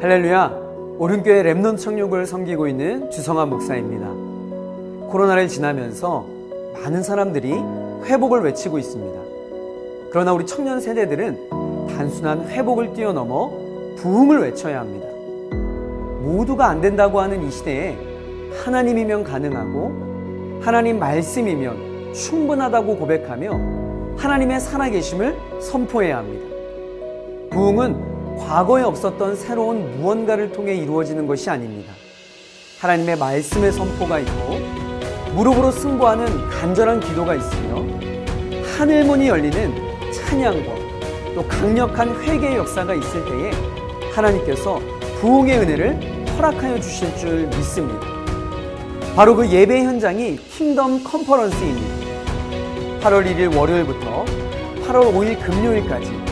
할렐루야! 오른교회 랩넌 청육을 섬기고 있는 주성아 목사입니다. 코로나를 지나면서 많은 사람들이 회복을 외치고 있습니다. 그러나 우리 청년 세대들은 단순한 회복을 뛰어넘어 부흥을 외쳐야 합니다. 모두가 안 된다고 하는 이 시대에 하나님이면 가능하고 하나님 말씀이면 충분하다고 고백하며 하나님의 살아계심을 선포해야 합니다. 부흥은 과거에 없었던 새로운 무언가를 통해 이루어지는 것이 아닙니다. 하나님의 말씀의 선포가 있고 무릎으로 승부하는 간절한 기도가 있으며 하늘문이 열리는 찬양과 또 강력한 회개의 역사가 있을 때에 하나님께서 부흥의 은혜를 허락하여 주실 줄 믿습니다. 바로 그 예배 현장이 킹덤 컨퍼런스입니다. 8월 1일 월요일부터 8월 5일 금요일까지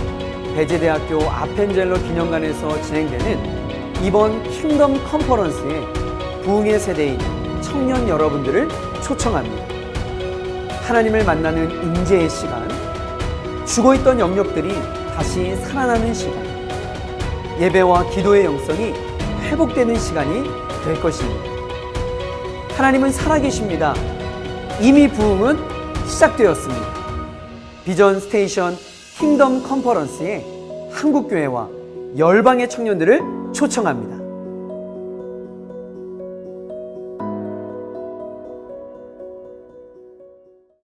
배제대학교 아펜젤러 기념관에서 진행되는 이번 킹덤 컨퍼런스에 부흥의 세대인 청년 여러분들을 초청합니다. 하나님을 만나는 인재의 시간, 죽어있던 영역들이 다시 살아나는 시간, 예배와 기도의 영성이 회복되는 시간이 될 것입니다. 하나님은 살아계십니다. 이미 부흥은 시작되었습니다. 비전 스테이션 킹덤 컨퍼런스에 한국교회와 열방의 청년들을 초청합니다.